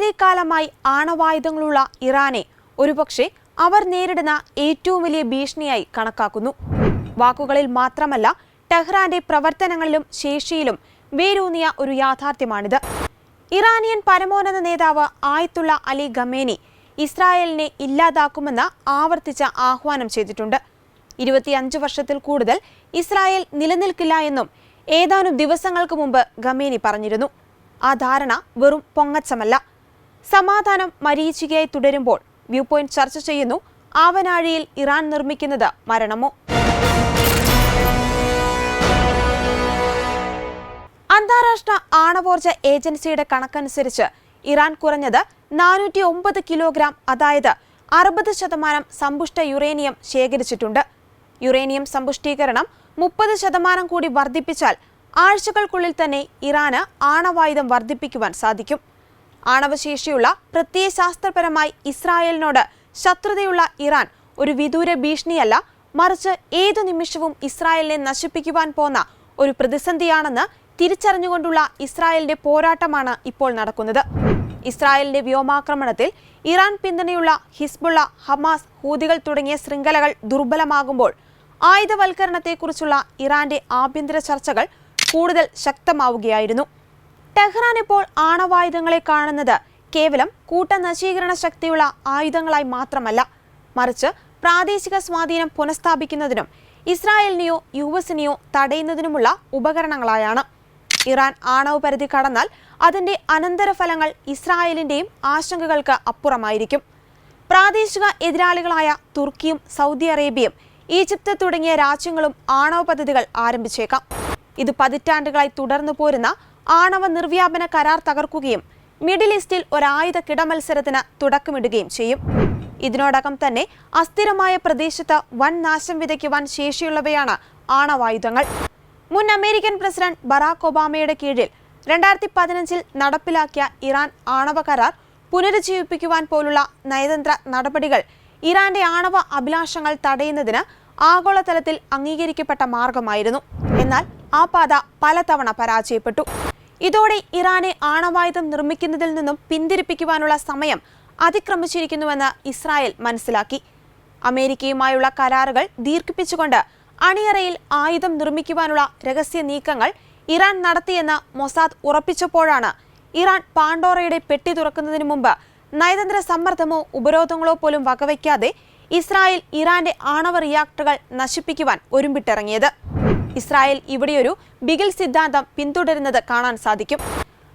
വളരെക്കാലമായി ആണവായുധങ്ങളുള്ള ഇറാനെ ഒരുപക്ഷെ അവർ നേരിടുന്ന ഏറ്റവും വലിയ ഭീഷണിയായി കണക്കാക്കുന്നു. വാക്കുകളിൽ മാത്രമല്ല ടെഹ്റാന്റെ പ്രവർത്തനങ്ങളിലും ശേഷിയിലും വേരൂന്നിയ ഒരു യാഥാർത്ഥ്യമാണിത്. ഇറാനിയൻ പരമോന്നത നേതാവ് ആയത്തുള്ള അലി ഗമേനി ഇസ്രായേലിനെ ഇല്ലാതാക്കുമെന്ന് ആവർത്തിച്ച ആഹ്വാനം ചെയ്തിട്ടുണ്ട്. ഇരുപത്തിയഞ്ച് വർഷത്തിൽ കൂടുതൽ ഇസ്രായേൽ നിലനിൽക്കില്ല എന്നും ഏതാനും ദിവസങ്ങൾക്ക് മുമ്പ് ഗമേനി പറഞ്ഞിരുന്നു. ആ ധാരണ വെറും പൊങ്ങച്ചമല്ല. സമാധാനം മരീചികയായി തുടരുമ്പോൾ വ്യൂ പോയിന്റ് ചർച്ച ചെയ്യുന്നു. ആവനാഴിയിൽ ഇറാൻ നിർമ്മിക്കുന്നത് മരണമോ? അന്താരാഷ്ട്ര ആണവോർജ ഏജൻസിയുടെ കണക്കനുസരിച്ച് ഇറാൻ കുറഞ്ഞത് നാനൂറ്റി ഒമ്പത് കിലോഗ്രാം അതായത് അറുപത് ശതമാനം സമ്പുഷ്ട യുറേനിയം ശേഖരിച്ചിട്ടുണ്ട്. യുറേനിയം സമ്പുഷ്ടീകരണം മുപ്പത് ശതമാനം കൂടി വർദ്ധിപ്പിച്ചാൽ ആഴ്ചകൾക്കുള്ളിൽ തന്നെ ഇറാന് ആണവായുധം വർദ്ധിപ്പിക്കുവാൻ സാധിക്കും. ആണവശേഷിയുള്ള പ്രത്യയശാസ്ത്രപരമായി ഇസ്രായേലിനോട് ശത്രുതയുള്ള ഇറാൻ ഒരു വിദൂര ഭീഷണിയല്ല മറിച്ച് ഏതു നിമിഷവും ഇസ്രായേലിനെ നശിപ്പിക്കുവാൻ പോന്ന ഒരു പ്രതിസന്ധിയാണെന്ന് തിരിച്ചറിഞ്ഞുകൊണ്ടുള്ള ഇസ്രായേലിന്റെ പോരാട്ടമാണ് ഇപ്പോൾ നടക്കുന്നത്. ഇസ്രായേലിന്റെ വ്യോമാക്രമണത്തിൽ ഇറാൻ പിന്തുണയുള്ള ഹിസ്ബുള്ള ഹമാസ് ഹൂതികൾ തുടങ്ങിയ ശൃംഖലകൾ ദുർബലമാകുമ്പോൾ ആയുധവൽക്കരണത്തെക്കുറിച്ചുള്ള ഇറാന്റെ ആഭ്യന്തര ചർച്ചകൾ കൂടുതൽ ശക്തമാവുകയായിരുന്നു. ടെഹ്റാൻ ഇപ്പോൾ ആണവായുധങ്ങളെ കാണുന്നത്. കേവലം കൂട്ടനശീകരണ ശക്തിയുള്ള ആയുധങ്ങളായി മാത്രമല്ല മറിച്ച് പ്രാദേശിക സ്വാധീനം പുനഃസ്ഥാപിക്കുന്നതിനും ഇസ്രായേലിനെയോ യു എസിനെയോ തടയുന്നതിനുമുള്ള ഉപകരണങ്ങളായാണ്. ഇറാൻ ആണവ പരിധി കടന്നാൽ അതിന്റെ അനന്തരഫലങ്ങൾ ഇസ്രായേലിന്റെയും ആശങ്കകൾക്ക് അപ്പുറമായിരിക്കും. പ്രാദേശിക എതിരാളികളായ തുർക്കിയും സൗദി അറേബ്യയും ഈജിപ്ത് തുടങ്ങിയ രാജ്യങ്ങളും ആണവ പദ്ധതികൾ ആരംഭിച്ചേക്കാം. ഇത് പതിറ്റാണ്ടുകളായി തുടർന്നു പോരുന്ന ആണവ നിർവ്യാപന കരാർ തകർക്കുകയും മിഡിൽ ഈസ്റ്റിൽ ഒരായുധ കിടമത്സരത്തിന് തുടക്കമിടുകയും ചെയ്യും. ഇതിനോടകം തന്നെ അസ്ഥിരമായ പ്രദേശത്ത് വൻ നാശം വിതയ്ക്കുവാൻ ശേഷിയുള്ളവയാണ് ആണവായുധങ്ങൾ. മുൻ അമേരിക്കൻ പ്രസിഡന്റ് ബറാക് ഒബാമയുടെ കീഴിൽ രണ്ടായിരത്തി പതിനഞ്ചിൽ നടപ്പിലാക്കിയ ഇറാൻ ആണവ കരാർ പുനരുജ്ജീവിപ്പിക്കുവാൻ പോലുള്ള നയതന്ത്ര നടപടികൾ ഇറാന്റെ ആണവ അഭിലാഷങ്ങൾ തടയുന്നതിന് ആഗോളതലത്തിൽ അംഗീകരിക്കപ്പെട്ട മാർഗമായിരുന്നു. എന്നാൽ ആ പാത പലതവണ പരാജയപ്പെട്ടു. ഇതോടെ ഇറാനെ ആണവായുധം നിർമ്മിക്കുന്നതിൽ നിന്നും പിന്തിരിപ്പിക്കുവാനുള്ള സമയം അതിക്രമിച്ചിരിക്കുന്നുവെന്ന് ഇസ്രായേൽ മനസ്സിലാക്കി. അമേരിക്കയുമായുള്ള കരാറുകൾ ദീർഘിപ്പിച്ചുകൊണ്ട് അണിയറയിൽ ആയുധം നിർമ്മിക്കുവാനുള്ള രഹസ്യ നീക്കങ്ങൾ ഇറാൻ നടത്തിയെന്ന് മൊസാദ് ഉറപ്പിച്ചപ്പോഴാണ് ഇറാൻ പാണ്ടോറയുടെ പെട്ടി തുറക്കുന്നതിന് മുമ്പ് നയതന്ത്ര സമ്മർദ്ദമോ ഉപരോധങ്ങളോ പോലും വകവയ്ക്കാതെ ഇസ്രായേൽ ഇറാന്റെ ആണവ റിയാക്ടറുകൾ നശിപ്പിക്കുവാൻ ഒരുമ്പിട്ടിറങ്ങിയത്. ഇസ്രായേൽ ഇവിടെയൊരു ബിഗിൽ സിദ്ധാന്തം പിന്തുടരുന്നത് കാണാൻ സാധിക്കും.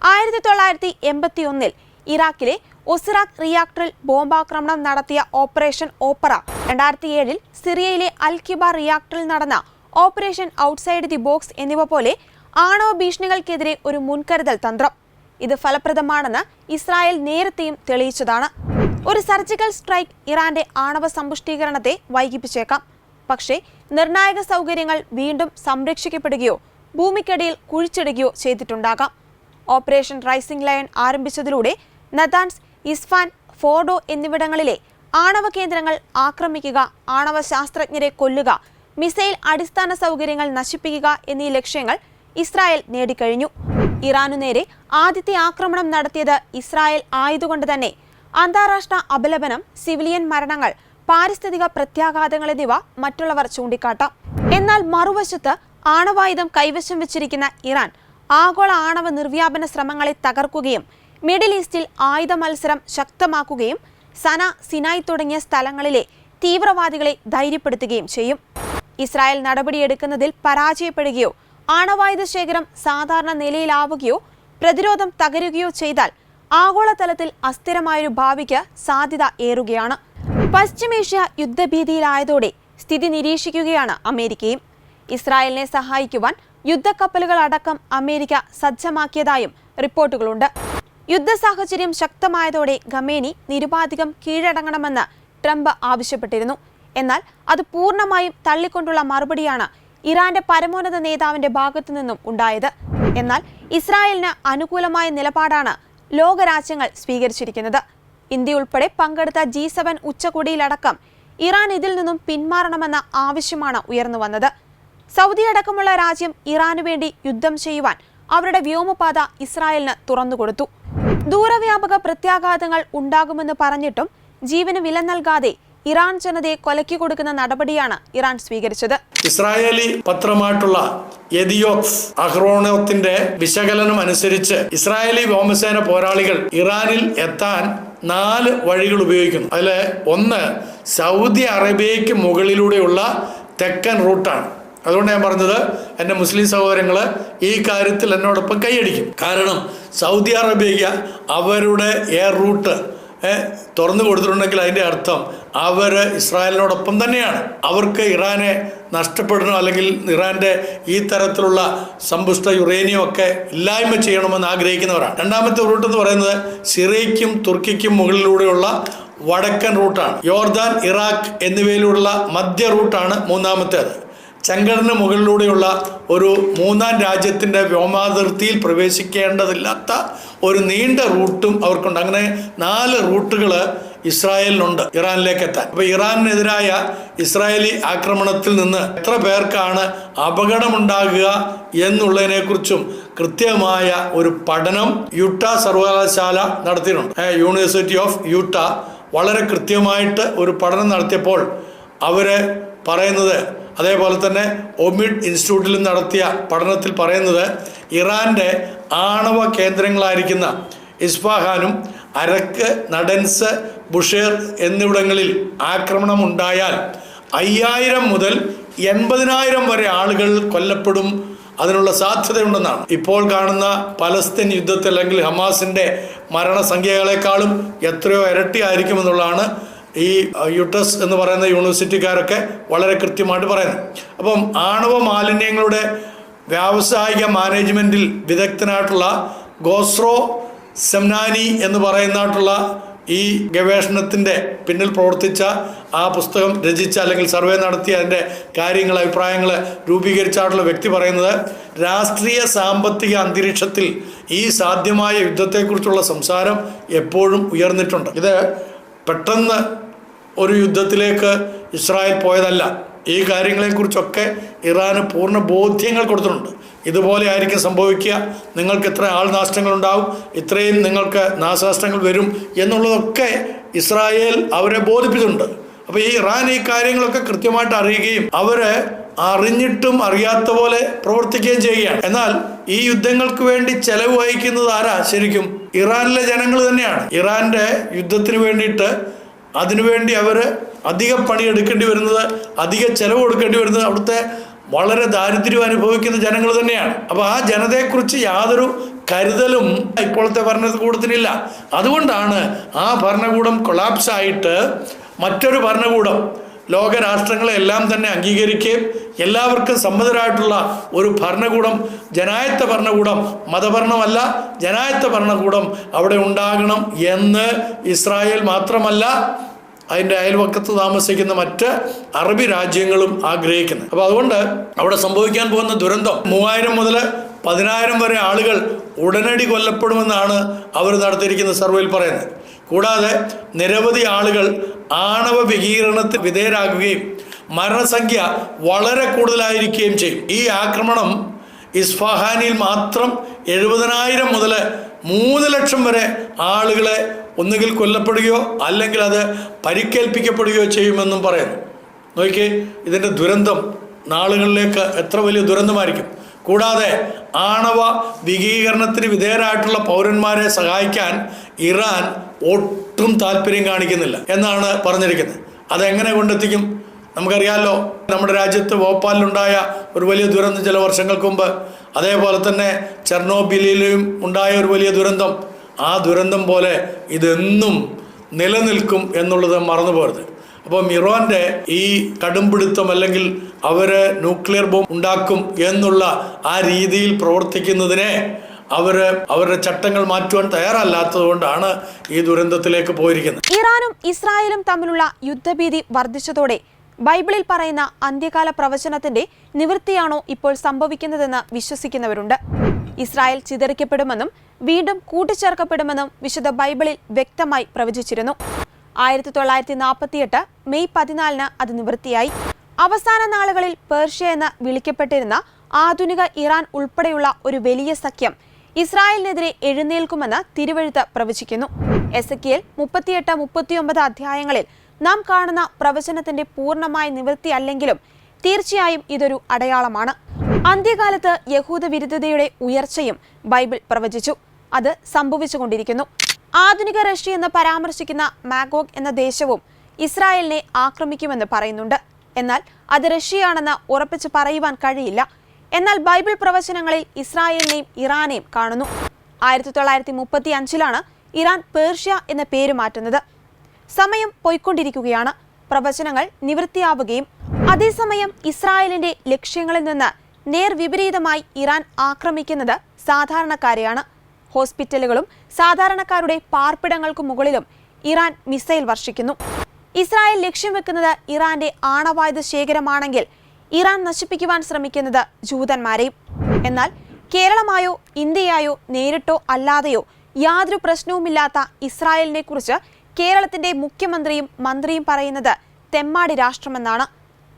ആയിരത്തി തൊള്ളായിരത്തി എൺപത്തി ഒന്നിൽ ഇറാഖിലെ ഒസിറാഖ് റിയാക്ടറിൽ ബോംബാക്രമണം നടത്തിയ ഓപ്പറേഷൻ ഓപ്പറ. രണ്ടായിരത്തി ഏഴിൽ സിറിയയിലെ അൽ കിബ റിയാക്ടറിൽ നടന്ന ഓപ്പറേഷൻ ഔട്ട്സൈഡ് ദി ബോക്സ് എന്നിവ പോലെ ആണവ ഭീഷണികൾക്കെതിരെ ഒരു മുൻകരുതൽ തന്ത്രം. ഇത് ഫലപ്രദമാണെന്ന് ഇസ്രായേൽ നേരത്തെയും തെളിയിച്ചതാണ്. ഒരു സർജിക്കൽ സ്ട്രൈക്ക് ഇറാന്റെ ആണവ സമ്പുഷ്ടീകരണത്തെ വൈകിപ്പിച്ചേക്കാം. പക്ഷേ നിർണായക സൗകര്യങ്ങൾ വീണ്ടും സംരക്ഷിക്കപ്പെടുകയോ ഭൂമിക്കടിയിൽ കുഴിച്ചിടുകയോ ചെയ്തിട്ടുണ്ടാകാം. ഓപ്പറേഷൻ റൈസിംഗ് ലയൺ ആരംഭിച്ചതിലൂടെ നദാൻസ് ഇസ്ഫാൻ ഫോർഡോ എന്നിവിടങ്ങളിലെ ആണവ കേന്ദ്രങ്ങൾ ആക്രമിക്കുക ആണവ ശാസ്ത്രജ്ഞരെ കൊല്ലുക മിസൈൽ അടിസ്ഥാന സൗകര്യങ്ങൾ നശിപ്പിക്കുക എന്നീ ലക്ഷ്യങ്ങൾ ഇസ്രായേൽ നേടിക്കഴിഞ്ഞു. ഇറാനു നേരെ ആദ്യത്തെ ആക്രമണം നടത്തിയത് ഇസ്രായേൽ ആയതുകൊണ്ട് തന്നെ. അന്താരാഷ്ട്ര അപലപനം സിവിലിയൻ മരണങ്ങൾ പാരിസ്ഥിതിക പ്രത്യാഘാതങ്ങൾ എന്നിവ മറ്റുള്ളവർ ചൂണ്ടിക്കാട്ടാം. എന്നാൽ മറുവശത്ത് ആണവായുധം കൈവശം വെച്ചിരിക്കുന്ന ഇറാൻ ആഗോള ആണവ നിർവ്യാപന ശ്രമങ്ങളെ തകർക്കുകയും മിഡിൽ ഈസ്റ്റിൽ ആയുധ മത്സരം ശക്തമാക്കുകയും സന സിനായ് തുടങ്ങിയ സ്ഥലങ്ങളിലെ തീവ്രവാദികളെ ധൈര്യപ്പെടുത്തുകയും ചെയ്യും. ഇസ്രായേൽ നടപടിയെടുക്കുന്നതിൽ പരാജയപ്പെടുകയോ ആണവായുധ ശേഖരം സാധാരണ നിലയിലാവുകയോ പ്രതിരോധം തകരുകയോ ചെയ്താൽ ആഗോളതലത്തിൽ അസ്ഥിരമായൊരു ഭാവിക്ക് സാധ്യത ഏറുകയാണ്. പശ്ചിമേഷ്യ യുദ്ധഭീതിയിലായതോടെ സ്ഥിതി നിരീക്ഷിക്കുകയാണ് അമേരിക്കയും. ഇസ്രായേലിനെ സഹായിക്കുവാൻ യുദ്ധക്കപ്പലുകൾ അടക്കം അമേരിക്ക സജ്ജമാക്കിയതായും റിപ്പോർട്ടുകളുണ്ട്. യുദ്ധ സാഹചര്യം ശക്തമായതോടെ ഖമേനി നിരുപാധികം കീഴടങ്ങണമെന്ന് ട്രംപ് ആവശ്യപ്പെട്ടിരുന്നു. എന്നാൽ അത് പൂർണമായും തള്ളിക്കൊണ്ടുള്ള മറുപടിയാണ് ഇറാന്റെ പരമോന്നത നേതാവിന്റെ ഭാഗത്തു നിന്നും ഉണ്ടായത്. എന്നാൽ ഇസ്രായേലിന് അനുകൂലമായ നിലപാടാണ് ലോകരാജ്യങ്ങൾ സ്വീകരിച്ചിരിക്കുന്നത്. ഇന്ത്യ ഉൾപ്പെടെ പങ്കെടുത്ത ജി സെവൻ ഉച്ചകോടിയിലടക്കം ഇറാൻ ഇതിൽ നിന്നും പിന്മാറണമെന്ന ആവശ്യമാണ് ഉയർന്നു വന്നത്. സൗദി അടക്കമുള്ള രാജ്യം ഇറാനു വേണ്ടി യുദ്ധം ചെയ്യുവാൻ അവരുടെ വ്യോമപാത ഇസ്രായേലിന് തുറന്നുകൊടുത്തു. ദൂരവ്യാപക പ്രത്യാഘാതങ്ങൾ ഉണ്ടാകുമെന്ന് പറഞ്ഞിട്ടും ജീവന് വില നൽകാതെ ഇറാൻ ജനതയെ കൊലക്കി കൊടുക്കുന്ന നടപടിയാണ് ഇറാൻ സ്വീകരിച്ചത്. ഇസ്രായേലി പത്രമായിട്ടുള്ള എദിയോക്സ് അഹ്റോണത്തിന്റെ വിശകലനം അനുസരിച്ച് ഇസ്രായേലി വ്യോമസേന പോരാളികൾ ഇറാനിൽ എത്താൻ നാല് വഴികൾ ഉപയോഗിക്കുന്നു. അതിൽ ഒന്ന് സൗദി അറേബ്യയ്ക്ക് മുകളിലൂടെയുള്ള തെക്കൻ റൂട്ടാണ്. അതുകൊണ്ട് ഞാൻ പറഞ്ഞത് എന്റെ മുസ്ലിം സഹോദരങ്ങൾ ഈ കാര്യത്തിൽ എന്നോടൊപ്പം കൈയടിക്കും. കാരണം സൗദി അറേബ്യയ്ക്ക് അവരുടെ എയർ റൂട്ട് തുറന്നു കൊടുത്തിട്ടുണ്ടെങ്കിൽ അതിന്റെ അർത്ഥം അവർ ഇസ്രായേലിനോടൊപ്പം തന്നെയാണ്. അവർക്ക് ഇറാനെ നഷ്ടപ്പെടണം അല്ലെങ്കിൽ ഇറാന്റെ ഈ തരത്തിലുള്ള സമ്പുഷ്ട യുറേനിയം ഒക്കെ ഇല്ലായ്മ ചെയ്യണമെന്ന് ആഗ്രഹിക്കുന്നവരാണ്. രണ്ടാമത്തെ റൂട്ട് എന്ന് പറയുന്നത് സിറിയയ്ക്കും തുർക്കിക്കും മുകളിലൂടെയുള്ള വടക്കൻ റൂട്ടാണ് യോർദാൻ ഇറാഖ് എന്നിവയിലുള്ള മധ്യ റൂട്ടാണ് മൂന്നാമത്തേത്. ചെങ്കടന് മുകളിലൂടെയുള്ള ഒരു മൂന്നാം രാജ്യത്തിന്റെ വ്യോമാതിർത്തിയിൽ പ്രവേശിക്കേണ്ടതില്ലാത്ത ഒരു നീണ്ട റൂട്ടും അവർക്കുണ്ട്. അങ്ങനെ നാല് റൂട്ടുകൾ ഇസ്രായേലിനുണ്ട് ഇറാനിലേക്ക് എത്താൻ അപ്പോൾ ഇറാനെതിരായ ഇസ്രായേലി ആക്രമണത്തിൽ നിന്ന് എത്ര പേർക്കാണ് അപകടമുണ്ടാകുക എന്നുള്ളതിനെക്കുറിച്ചും കൃത്യമായ ഒരു പഠനം യൂട്ട സർവകലാശാല നടത്തിയിട്ടുണ്ട്. യൂണിവേഴ്സിറ്റി ഓഫ് യൂട്ട വളരെ കൃത്യമായിട്ട് ഒരു പഠനം നടത്തിയപ്പോൾ അവർ പറയുന്നത് അതേപോലെ തന്നെ ഒമിഡ് ഇൻസ്റ്റിറ്റ്യൂട്ടിൽ നടത്തിയ പഠനത്തിൽ പറയുന്നത് ഇറാന്റെ ആണവ കേന്ദ്രങ്ങളായിരിക്കുന്ന ഇസ്ഫാഹാനും അരക്ക് നടൻസ് ബുഷേർ എന്നിവിടങ്ങളിൽ ആക്രമണം ഉണ്ടായാൽ അയ്യായിരം മുതൽ എൺപതിനായിരം വരെ ആളുകൾ കൊല്ലപ്പെടും. അതിനുള്ള സാധ്യതയുണ്ടെന്നാണ്. ഇപ്പോൾ കാണുന്ന പലസ്തീൻ യുദ്ധത്തിൽ അല്ലെങ്കിൽ ഹമാസിന്റെ മരണസംഖ്യകളെക്കാളും എത്രയോ ഇരട്ടി ആയിരിക്കുമെന്നുള്ളതാണ് ഈ യുട്ടസ് എന്ന് പറയുന്ന യൂണിവേഴ്സിറ്റിക്കാരൊക്കെ വളരെ കൃത്യമായിട്ട് പറയുന്നത്. അപ്പം ആണവ മാലിന്യങ്ങളുടെ വ്യാവസായിക മാനേജ്മെന്റിൽ വിദഗ്ധനായിട്ടുള്ള ഗോസ്രോ സെംനാനി എന്ന് പറയുന്നതായിട്ടുള്ള ഈ ഗവേഷണത്തിന്റെ പിന്നിൽ പ്രവർത്തിച്ച ആ പുസ്തകം രചിച്ച അല്ലെങ്കിൽ സർവേ നടത്തി അതിന്റെ കാര്യങ്ങൾ അഭിപ്രായങ്ങൾ രൂപീകരിച്ചായിട്ടുള്ള വ്യക്തി പറയുന്നത് രാഷ്ട്രീയ സാമ്പത്തിക അന്തരീക്ഷത്തിൽ ഈ സാധ്യമായ യുദ്ധത്തെക്കുറിച്ചുള്ള സംസാരം എപ്പോഴും ഉയർന്നിട്ടുണ്ട്. ഇത് പെട്ടെന്ന് ഒരു യുദ്ധത്തിലേക്ക് ഇസ്രായേൽ പോയതല്ല. ഈ കാര്യങ്ങളെക്കുറിച്ചൊക്കെ ഇറാന് പൂർണ ബോധ്യങ്ങൾ കൊടുത്തിട്ടുണ്ട്. ഇതുപോലെ ആയിരിക്കും സംഭവിക്കുക. നിങ്ങൾക്ക് ഇത്ര ആൾനാശങ്ങൾ ഉണ്ടാവും ഇത്രയും നിങ്ങൾക്ക് നാശനഷ്ടങ്ങൾ വരും എന്നുള്ളതൊക്കെ ഇസ്രായേൽ അവരെ ബോധിപ്പിച്ചിട്ടുണ്ട്. അപ്പോൾ ഈ ഇറാൻ ഈ കാര്യങ്ങളൊക്കെ കൃത്യമായിട്ട് അറിയുകയും അവർ അറിഞ്ഞിട്ടും അറിയാത്ത പോലെ പ്രവർത്തിക്കുകയും ചെയ്യുകയാണ്. എന്നാൽ ഈ യുദ്ധങ്ങൾക്ക് വേണ്ടി ചെലവ് വഹിക്കുന്നത് ആരാ? ശരിക്കും ഇറാനിലെ ജനങ്ങൾ തന്നെയാണ്. ഇറാന്റെ യുദ്ധത്തിന് വേണ്ടിയിട്ട് അതിനുവേണ്ടി അവർ അധിക പണി എടുക്കേണ്ടി വരുന്നത് അധിക ചെലവ് കൊടുക്കേണ്ടി വരുന്നത് അവിടുത്തെ വളരെ ദാരിദ്ര്യം അനുഭവിക്കുന്ന ജനങ്ങൾ തന്നെയാണ്. അപ്പോൾ ആ ജനതയെക്കുറിച്ച് യാതൊരു കരുതലും ഇപ്പോഴത്തെ ഭരണകൂടത്തിനില്ല. അതുകൊണ്ടാണ് ആ ഭരണകൂടം കൊളാപ്സ് ആയിട്ട് മറ്റൊരു ഭരണകൂടം ലോകരാഷ്ട്രങ്ങളെല്ലാം എല്ലാം തന്നെ അംഗീകരിക്കുകയും എല്ലാവർക്കും സമ്മതരായിട്ടുള്ള ഒരു ഭരണകൂടം ജനായത്ത ഭരണകൂടം മതഭരണമല്ല ജനായത്ത ഭരണകൂടം അവിടെ ഉണ്ടാകണം എന്ന് ഇസ്രായേൽ മാത്രമല്ല അതിന്റെ അയൽവക്കത്ത് താമസിക്കുന്ന മറ്റ് അറബി രാജ്യങ്ങളും ആഗ്രഹിക്കുന്നത്. അപ്പോൾ അതുകൊണ്ട് അവിടെ സംഭവിക്കാൻ പോകുന്ന ദുരന്തം മൂവായിരം മുതൽ പതിനായിരം വരെ ആളുകൾ ഉടനടി കൊല്ലപ്പെടുമെന്നാണ് അവർ നടത്തിയിരിക്കുന്ന സർവേയിൽ പറയുന്നത്. കൂടാതെ നിരവധി ആളുകൾ ആണവ വികീരണത്തിന് വിധേയരാകുകയും മരണസംഖ്യ വളരെ കൂടുതലായിരിക്കുകയും ചെയ്യും. ഈ ആക്രമണം ഇസ്ഫഹാനിൽ മാത്രം എഴുപതിനായിരം മുതൽ മൂന്ന് ലക്ഷം വരെ ആളുകളെ ഒന്നുകിൽ കൊല്ലപ്പെടുകയോ അല്ലെങ്കിൽ അത് പരിക്കേൽപ്പിക്കപ്പെടുകയോ ചെയ്യുമെന്നും പറയുന്നു. നോക്കിയേ ഇതിന്റെ ദുരന്തം നാളുകളിലേക്ക് എത്ര വലിയ ദുരന്തമായിരിക്കും. കൂടാതെ ആണവ വികീകരണത്തിന് വിധേയരായിട്ടുള്ള പൗരന്മാരെ സഹായിക്കാൻ ഇറാൻ ഒട്ടും താല്പര്യം കാണിക്കുന്നില്ല എന്നാണ് പറഞ്ഞിരിക്കുന്നത്. അതെങ്ങനെ കൊണ്ടെത്തിക്കും? നമുക്കറിയാമല്ലോ നമ്മുടെ രാജ്യത്ത് ഭോപ്പാലിലുണ്ടായ ഒരു വലിയ ദുരന്തം ചില വർഷങ്ങൾക്ക് മുമ്പ്. അതേപോലെ തന്നെ ചെർണോബിലിയിലും ഉണ്ടായ ഒരു വലിയ ദുരന്തം. ആ ദുരന്തം പോലെ ഇതെന്നും നിലനിൽക്കും എന്നുള്ളത് മറന്നു പോകരുത്. അപ്പം ഇറാന്റെ ഈ കടുംപിടുത്തം അല്ലെങ്കിൽ അവർ ന്യൂക്ലിയർ ബോംബ് ഉണ്ടാക്കും എന്നുള്ള ആ രീതിയിൽ പ്രവർത്തിക്കുന്നതിനെ അവർ അവരുടെ ചട്ടങ്ങൾ മാറ്റുവാൻ തയ്യാറല്ലാത്തതുകൊണ്ടാണ് ഈ ദുരന്തത്തിലേക്ക് പോയിരിക്കുന്നത്. ഇറാനും ഇസ്രായേലും തമ്മിലുള്ള യുദ്ധഭീതി വർദ്ധിച്ചതോടെ ബൈബിളിൽ പറയുന്ന അന്ത്യകാല പ്രവചനത്തിന്റെ നിവൃത്തിയാണോ ഇപ്പോൾ സംഭവിക്കുന്നതെന്ന് വിശ്വസിക്കുന്നവരുണ്ട്. ഇസ്രായേൽ ചിതറിക്കപ്പെടുമെന്നും വീണ്ടും കൂട്ടിച്ചേർക്കപ്പെടുമെന്നും വിശുദ്ധ ബൈബിളിൽ വ്യക്തമായി പ്രവചിച്ചിരുന്നു. ആയിരത്തി തൊള്ളായിരത്തി നാൽപ്പത്തിയെട്ട് മെയ് പതിനാലിന് അത് നിവൃത്തിയായി. അവസാന നാളുകളിൽ പേർഷ്യ എന്ന് വിളിക്കപ്പെട്ടിരുന്ന ആധുനിക ഇറാൻ ഉൾപ്പെടെയുള്ള ഒരു വലിയ സഖ്യം ഇസ്രായേലിനെതിരെ എഴുന്നേൽക്കുമെന്ന് തിരുവഴുത്ത് പ്രവചിക്കുന്നു. എസ് കെൽ മുപ്പത്തിയെട്ട് മുപ്പത്തിയൊമ്പത് അധ്യായങ്ങളിൽ നാം കാണുന്ന പ്രവചനത്തിന്റെ പൂർണമായ നിവൃത്തി അല്ലെങ്കിലും തീർച്ചയായും ഇതൊരു അടയാളമാണ്. അന്ത്യകാലത്ത് യഹൂദ വിരുദ്ധതയുടെ ഉയർച്ചയും ബൈബിൾ പ്രവചിച്ചു. അത് സംഭവിച്ചുകൊണ്ടിരിക്കുന്നു. ആധുനിക റഷ്യ എന്ന് പരാമർശിക്കുന്ന മാഗോഗ് എന്ന ദേശവും ഇസ്രായേലിനെ ആക്രമിക്കുമെന്ന് പറയുന്നുണ്ട്. എന്നാൽ അത് റഷ്യയാണെന്ന് ഉറപ്പിച്ച് പറയുവാൻ കഴിയില്ല. എന്നാൽ ബൈബിൾ പ്രവചനങ്ങളിൽ ഇസ്രായേലിനെയും ഇറാനെയും കാണുന്നു. ആയിരത്തി തൊള്ളായിരത്തി മുപ്പത്തി അഞ്ചിലാണ് ഇറാൻ പേർഷ്യ എന്ന പേര് മാറ്റുന്നത്. സമയം പോയിക്കൊണ്ടിരിക്കുകയാണ്. പ്രവചനങ്ങൾ നിവൃത്തിയാവുകയും അതേസമയം ഇസ്രായേലിന്റെ ലക്ഷ്യങ്ങളിൽ നിന്ന് നേർവിപരീതമായി ഇറാൻ ആക്രമിക്കുന്നത് സാധാരണക്കാരെയാണ്. ഹോസ്പിറ്റലുകളും സാധാരണക്കാരുടെ പാർപ്പിടങ്ങൾക്കു മുകളിലും ഇറാൻ മിസൈൽ വർഷിക്കുന്നു. ഇസ്രായേൽ ലക്ഷ്യം വെക്കുന്നത് ഇറാന്റെ ആണവായുധ ശേഖരമാണെങ്കിൽ ഇറാൻ നശിപ്പിക്കുവാൻ ശ്രമിക്കുന്നത് ജൂതന്മാരെയും. എന്നാൽ കേരളമായോ ഇന്ത്യയായോ നേരിട്ടോ അല്ലാതെയോ യാതൊരു പ്രശ്നവുമില്ലാത്ത ഇസ്രായേലിനെ കുറിച്ച് കേരളത്തിന്റെ മുഖ്യമന്ത്രിയും മന്ത്രിയും പറയുന്നത് തെമ്മാടി രാഷ്ട്രമെന്നാണ്.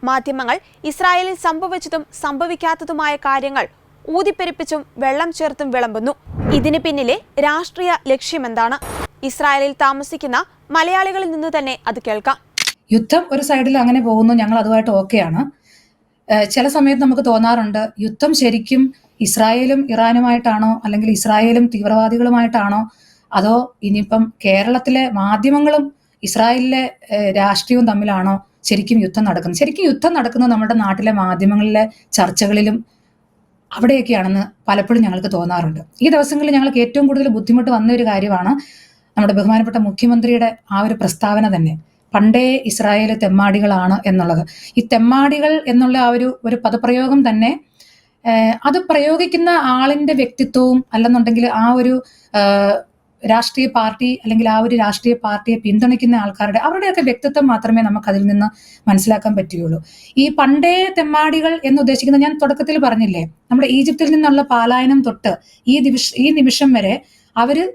മാധ്യമങ്ങൾ ഇസ്രായേലിൽ സംഭവിച്ചതും സംഭവിക്കാത്തതുമായ കാര്യങ്ങൾ ഊതിപ്പെരുപ്പിച്ചും വെള്ളം ചേർത്തും വിളമ്പുന്നു. ഇതിന് പിന്നിലെ രാഷ്ട്രീയ ലക്ഷ്യമെന്താണ്? ഇസ്രായേലിൽ താമസിക്കുന്ന മലയാളികളിൽ നിന്ന് തന്നെ അത് കേൾക്കാം. യുദ്ധം ഒരു സൈഡിൽ അങ്ങനെ പോകുന്നു ഞങ്ങൾ അതുമായിട്ട് ഓക്കെയാണ്. ചില സമയത്ത് നമുക്ക് തോന്നാറുണ്ട് യുദ്ധം ശരിക്കും ഇസ്രായേലും ഇറാനുമായിട്ടാണോ അല്ലെങ്കിൽ ഇസ്രായേലും തീവ്രവാദികളുമായിട്ടാണോ അതോ ഇനിയിപ്പം കേരളത്തിലെ മാധ്യമങ്ങളും ഇസ്രായേലിലെ രാഷ്ട്രീയവും തമ്മിലാണോ ശരിക്കും യുദ്ധം നടക്കുന്നത്? ശരിക്കും യുദ്ധം നടക്കുന്നത് നമ്മുടെ നാട്ടിലെ മാധ്യമങ്ങളിലെ ചർച്ചകളിലും അവിടെയൊക്കെയാണെന്ന് പലപ്പോഴും ഞങ്ങൾക്ക് തോന്നാറുണ്ട്. ഈ ദിവസങ്ങളിൽ ഞങ്ങൾക്ക് ഏറ്റവും കൂടുതൽ ബുദ്ധിമുട്ട് വന്ന ഒരു കാര്യമാണ് നമ്മുടെ ബഹുമാനപ്പെട്ട മുഖ്യമന്ത്രിയുടെ ആ ഒരു പ്രസ്താവന തന്നെ. പണ്ടേ ഇസ്രായേൽ തെമ്മാടികളാണ് എന്നുള്ളത്. ഈ തെമ്മാടികൾ എന്നുള്ള ആ ഒരു ഒരു പദപ്രയോഗം തന്നെ അത് പ്രയോഗിക്കുന്ന ആളിന്റെ വ്യക്തിത്വവും അല്ലെന്നുണ്ടെങ്കിൽ ആ ഒരു രാഷ്ട്രീയ പാർട്ടി അല്ലെങ്കിൽ ആ ഒരു രാഷ്ട്രീയ പാർട്ടിയെ പിന്തുണയ്ക്കുന്ന ആൾക്കാരുടെ അവരുടെയൊക്കെ വ്യക്തിത്വം മാത്രമേ നമുക്ക് അതിൽ നിന്ന് മനസ്സിലാക്കാൻ പറ്റുകയുള്ളൂ. ഈ പണ്ടേ തെമ്മാടികൾ എന്ന് ഉദ്ദേശിക്കുന്നത് ഞാൻ തുടക്കത്തിൽ പറഞ്ഞില്ലേ നമ്മുടെ ഈജിപ്തിൽ നിന്നുള്ള പാലായനം തൊട്ട് ഈ നിമിഷ ഈ നിമിഷം വരെ അവർ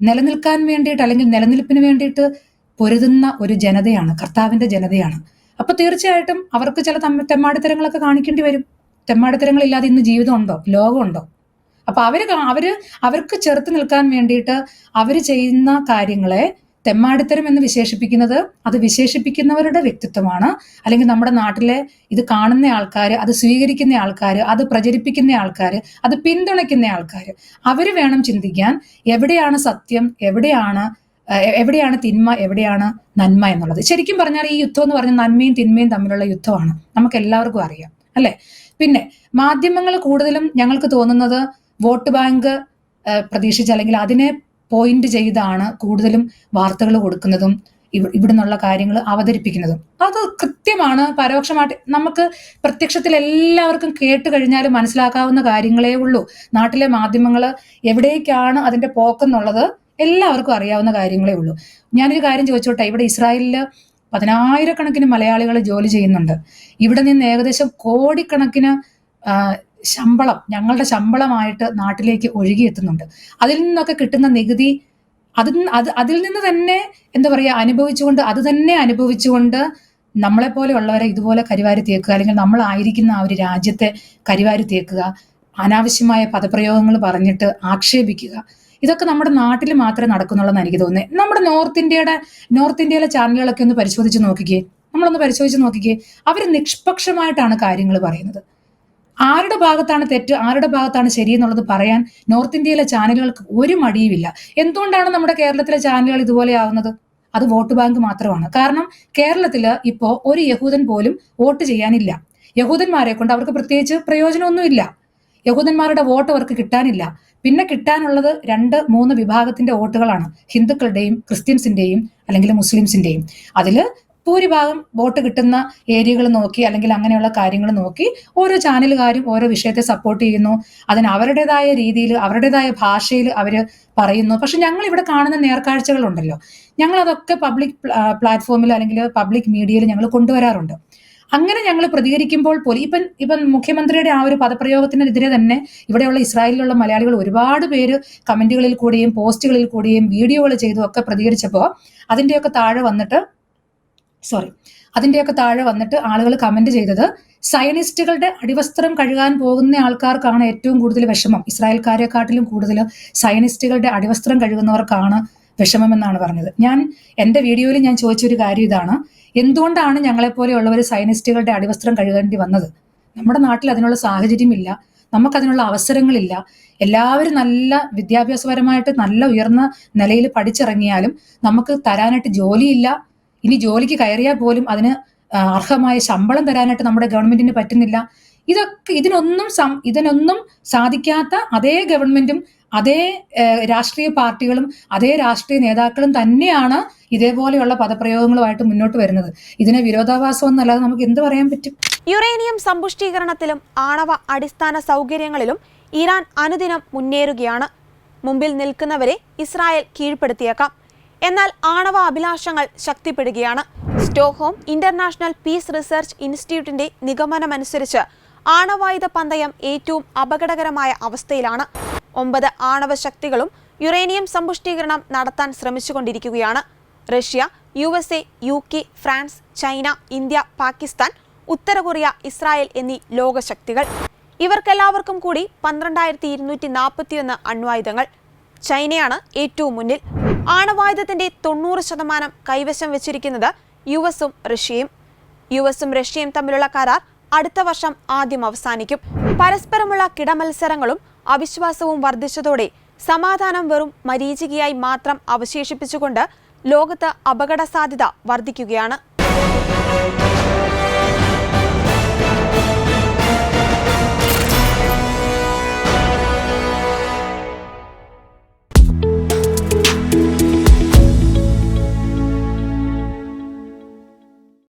നിലനിൽക്കാൻ വേണ്ടിയിട്ട് അല്ലെങ്കിൽ നിലനിൽപ്പിന് വേണ്ടിയിട്ട് പൊരുതുന്ന ഒരു ജനതയാണ് കർത്താവിന്റെ ജനതയാണ്. അപ്പൊ തീർച്ചയായിട്ടും അവർക്ക് ചില തമ്മ തെമ്മാടിത്തരങ്ങളൊക്കെ കാണിക്കേണ്ടി വരും. തെമ്മാടിത്തരങ്ങളില്ലാതെ ഇന്ന് ജീവിതമുണ്ടോ? ലോകമുണ്ടോ? അപ്പൊ അവർ അവർ അവർക്ക് ചെറുത്ത് നിൽക്കാൻ വേണ്ടിയിട്ട് അവർ ചെയ്യുന്ന കാര്യങ്ങളെ തെമ്മാടിത്തരം എന്ന് വിശേഷിപ്പിക്കുന്നത് അത് വിശേഷിപ്പിക്കുന്നവരുടെ വ്യക്തിത്വമാണ്. അല്ലെങ്കിൽ നമ്മുടെ നാട്ടിലെ ഇത് കാണുന്ന ആൾക്കാർ അത് സ്വീകരിക്കുന്ന ആൾക്കാർ അത് പ്രചരിപ്പിക്കുന്ന ആൾക്കാർ അത് പിന്തുണയ്ക്കുന്ന ആൾക്കാർ അവർ വേണം ചിന്തിക്കാൻ എവിടെയാണ് സത്യം എവിടെയാണ് എവിടെയാണ് തിന്മ എവിടെയാണ് നന്മ എന്നുള്ളത്. ശരിക്കും പറഞ്ഞാൽ ഈ യുദ്ധം എന്ന് പറഞ്ഞാൽ നന്മയും തിന്മയും തമ്മിലുള്ള യുദ്ധമാണ്. നമുക്ക് എല്ലാവർക്കും അറിയാം. അല്ലെ? പിന്നെ മാധ്യമങ്ങൾ കൂടുതലും ഞങ്ങൾക്ക് തോന്നുന്നത് വോട്ട് ബാങ്ക് പ്രതീക്ഷിച്ച് അല്ലെങ്കിൽ അതിനെ പോയിന്റ് ചെയ്താണ് കൂടുതലും വാർത്തകൾ കൊടുക്കുന്നതും ഇവിടെ ഇവിടുന്നുള്ള കാര്യങ്ങൾ അവതരിപ്പിക്കുന്നതും. അത് കൃത്യമാണ്. പരോക്ഷമായിട്ട് നമുക്ക് പ്രത്യക്ഷത്തിൽ എല്ലാവർക്കും കേട്ട് കഴിഞ്ഞാൽ മനസ്സിലാക്കാവുന്ന കാര്യങ്ങളേ ഉള്ളൂ. നാട്ടിലെ മാധ്യമങ്ങൾ എവിടേക്കാണ് അതിന്റെ പോക്കെന്നുള്ളത് എല്ലാവർക്കും അറിയാവുന്ന കാര്യങ്ങളേ ഉള്ളൂ. ഞാനൊരു കാര്യം ചോദിച്ചോട്ടെ? ഇവിടെ ഇസ്രായേലിൽ പതിനായിരക്കണക്കിന് മലയാളികൾ ജോലി ചെയ്യുന്നുണ്ട്. ഇവിടെ നിന്ന് ഏകദേശം കോടിക്കണക്കിന് ശമ്പളം ഞങ്ങളുടെ ശമ്പളമായിട്ട് നാട്ടിലേക്ക് ഒഴുകിയെത്തുന്നുണ്ട്. അതിൽ നിന്നൊക്കെ കിട്ടുന്ന നികുതി അതിൽ അത് അതിൽ നിന്ന് തന്നെ എന്താ പറയുക അനുഭവിച്ചുകൊണ്ട് അത് തന്നെ അനുഭവിച്ചുകൊണ്ട് നമ്മളെ പോലെയുള്ളവരെ ഇതുപോലെ കരിവാരി തേക്കുക അല്ലെങ്കിൽ നമ്മളായിരിക്കുന്ന ആ ഒരു രാജ്യത്തെ കരിവാരി തേക്കുക അനാവശ്യമായ പദപ്രയോഗങ്ങൾ പറഞ്ഞിട്ട് ആക്ഷേപിക്കുക. ഇതൊക്കെ നമ്മുടെ നാട്ടിൽ മാത്രമേ നടക്കുന്നുള്ളൂ എനിക്ക് തോന്നുന്നത്. നമ്മുടെ നോർത്ത് ഇന്ത്യയുടെ നോർത്ത് ഇന്ത്യയിലെ ചാനലുകളൊക്കെ ഒന്ന് പരിശോധിച്ച് നോക്കിക്കേ. നമ്മളൊന്ന് പരിശോധിച്ച് നോക്കിക്കേ. അവർ നിഷ്പക്ഷമായിട്ടാണ് കാര്യങ്ങൾ പറയുന്നത്. ആരുടെ ഭാഗത്താണ് തെറ്റ് ആരുടെ ഭാഗത്താണ് ശരി എന്നുള്ളത് പറയാൻ നോർത്ത് ഇന്ത്യയിലെ ചാനലുകൾക്ക് ഒരു മടിയുമില്ല. എന്തുകൊണ്ടാണ് നമ്മുടെ കേരളത്തിലെ ചാനലുകൾ ഇതുപോലെ ആവുന്നത്? അത് വോട്ട് ബാങ്ക് മാത്രമാണ്. കാരണം കേരളത്തിൽ ഇപ്പോൾ ഒരു യഹൂദൻ പോലും വോട്ട് ചെയ്യാനില്ല. യഹൂദന്മാരെ കൊണ്ട് അവർക്ക് പ്രത്യേകിച്ച് പ്രയോജനമൊന്നുമില്ല. യഹൂദന്മാരുടെ വോട്ട് അവർക്ക് കിട്ടാനില്ല. പിന്നെ കിട്ടാനുള്ളത് രണ്ട് മൂന്ന് വിഭാഗത്തിന്റെ വോട്ടുകളാണ്. ഹിന്ദുക്കളുടെയും ക്രിസ്ത്യൻസിന്റെയും അല്ലെങ്കിൽ മുസ്ലിംസിന്റെയും. അതിൽ ഭൂരിഭാഗം വോട്ട് കിട്ടുന്ന ഏരിയകൾ നോക്കി അല്ലെങ്കിൽ അങ്ങനെയുള്ള കാര്യങ്ങൾ നോക്കി ഓരോ ചാനലുകാരും ഓരോ വിഷയത്തെ സപ്പോർട്ട് ചെയ്യുന്നു. അതിന് അവരുടേതായ രീതിയിൽ അവരുടേതായ ഭാഷയിൽ അവർ പറയുന്നു. പക്ഷെ ഞങ്ങൾ ഇവിടെ കാണുന്ന നേർക്കാഴ്ചകളുണ്ടല്ലോ. ഞങ്ങൾ അതൊക്കെ പബ്ലിക് പ്ലാറ്റ്ഫോമിൽ അല്ലെങ്കിൽ പബ്ലിക് മീഡിയയിൽ ഞങ്ങൾ കൊണ്ടുവരാറുണ്ട്. അങ്ങനെ ഞങ്ങൾ പ്രതികരിക്കുമ്പോൾ പോലും ഇപ്പം ഇപ്പം മുഖ്യമന്ത്രിയുടെ ആ ഒരു പദപ്രയോഗത്തിനെതിരെ തന്നെ ഇവിടെയുള്ള ഇസ്രായേലിലുള്ള മലയാളികൾ ഒരുപാട് പേര് കമന്റുകളിൽ കൂടിയും പോസ്റ്റുകളിൽ കൂടിയും വീഡിയോകൾ ചെയ്തും ഒക്കെ പ്രതികരിച്ചപ്പോൾ അതിന്റെയൊക്കെ താഴെ വന്നിട്ട് സോറി അതിന്റെയൊക്കെ താഴെ വന്നിട്ട് ആളുകൾ കമന്റ് ചെയ്തത് സയനിസ്റ്റുകളുടെ അടിവസ്ത്രം കഴുകാൻ പോകുന്ന ആൾക്കാർക്കാണ് ഏറ്റവും കൂടുതൽ വിഷമം. ഇസ്രായേൽക്കാരെക്കാട്ടിലും കൂടുതൽ സയനിസ്റ്റുകളുടെ അടിവസ്ത്രം കഴുകുന്നവർക്കാണ് വിഷമം എന്നാണ് പറഞ്ഞത്. ഞാൻ എന്റെ വീഡിയോയിൽ ഞാൻ ചോദിച്ചൊരു കാര്യം ഇതാണ്. എന്തുകൊണ്ടാണ് ഞങ്ങളെപ്പോലെയുള്ളവർ സയനിസ്റ്റുകളുടെ അടിവസ്ത്രം കഴുകേണ്ടി വന്നത്? നമ്മുടെ നാട്ടിൽ അതിനുള്ള സാഹചര്യമില്ല. നമുക്കതിനുള്ള അവസരങ്ങളില്ല. എല്ലാവരും നല്ല വിദ്യാഭ്യാസപരമായിട്ട് നല്ല ഉയർന്ന നിലയിൽ പഠിച്ചിറങ്ങിയാലും നമുക്ക് തരാനായിട്ട് ജോലിയില്ല. ഇനി ജോലിക്ക് കയറിയാൽ പോലും അതിന് അർഹമായ ശമ്പളം തരാനായിട്ട് നമ്മുടെ ഗവൺമെന്റിന് പറ്റുന്നില്ല. ഇതൊക്കെ ഇതിനൊന്നും സം- ഇതിനൊന്നും സാധിക്കാത്ത അതേ ഗവൺമെന്റും അതേ രാഷ്ട്രീയ പാർട്ടികളും അതേ രാഷ്ട്രീയ നേതാക്കളും തന്നെയാണ് ഇതേപോലെയുള്ള പദപ്രയോഗങ്ങളുമായിട്ട് മുന്നോട്ട് വരുന്നത്. ഇതിനെ വിരോധാഭാസം എന്നല്ലാതെ നമുക്ക് എന്ത് പറയാൻ പറ്റും? യുറേനിയം സമ്പുഷ്ടീകരണത്തിലും ആണവ അടിസ്ഥാന സൗകര്യങ്ങളിലും ഇറാൻ അനുദിനം മുന്നേറുകയാണ്. മുമ്പിൽ നിൽക്കുന്നവരെ ഇസ്രായേൽ കീഴ്പ്പെടുത്തിയേക്കാം. എന്നാൽ ആണവ അഭിലാഷങ്ങൾ ശക്തിപ്പെടുകയാണ്. സ്റ്റോക്ക്ഹോം ഇന്റർനാഷണൽ പീസ് റിസർച്ച് ഇൻസ്റ്റിറ്റ്യൂട്ടിന്റെ നിഗമനമനുസരിച്ച് ആണവായുധ പന്തയം ഏറ്റവും അപകടകരമായ അവസ്ഥയിലാണ്. ഒമ്പത് ആണവ ശക്തികളും യുറേനിയം സമ്പുഷ്ടീകരണം നടത്താൻ ശ്രമിച്ചുകൊണ്ടിരിക്കുകയാണ്. Russia U S A U K France China India Pakistan Uttara Korea Israel എന്നീ ലോകശക്തികൾ. ഇവർക്കെല്ലാവർക്കും കൂടി പന്ത്രണ്ടായിരത്തി ഇരുന്നൂറ്റി നാൽപ്പത്തിയൊന്ന് അണ്വായുധങ്ങൾ. ചൈനയാണ് ഏറ്റവും മുന്നിൽ. ആണവായുധത്തിന്റെ തൊണ്ണൂറ് ശതമാനം കൈവശം വെച്ചിരിക്കുന്നത് യു എസും റഷ്യയും. യു എസും റഷ്യയും തമ്മിലുള്ള കരാർ അടുത്ത വർഷം ആദ്യം അവസാനിക്കും. പരസ്പരമുള്ള കിടമത്സരങ്ങളും അവിശ്വാസവും വർദ്ധിച്ചതോടെ സമാധാനം വെറും മരീചികയായി മാത്രം അവശേഷിപ്പിച്ചുകൊണ്ട് ലോകത്ത് അപകട സാധ്യത വർദ്ധിക്കുകയാണ്.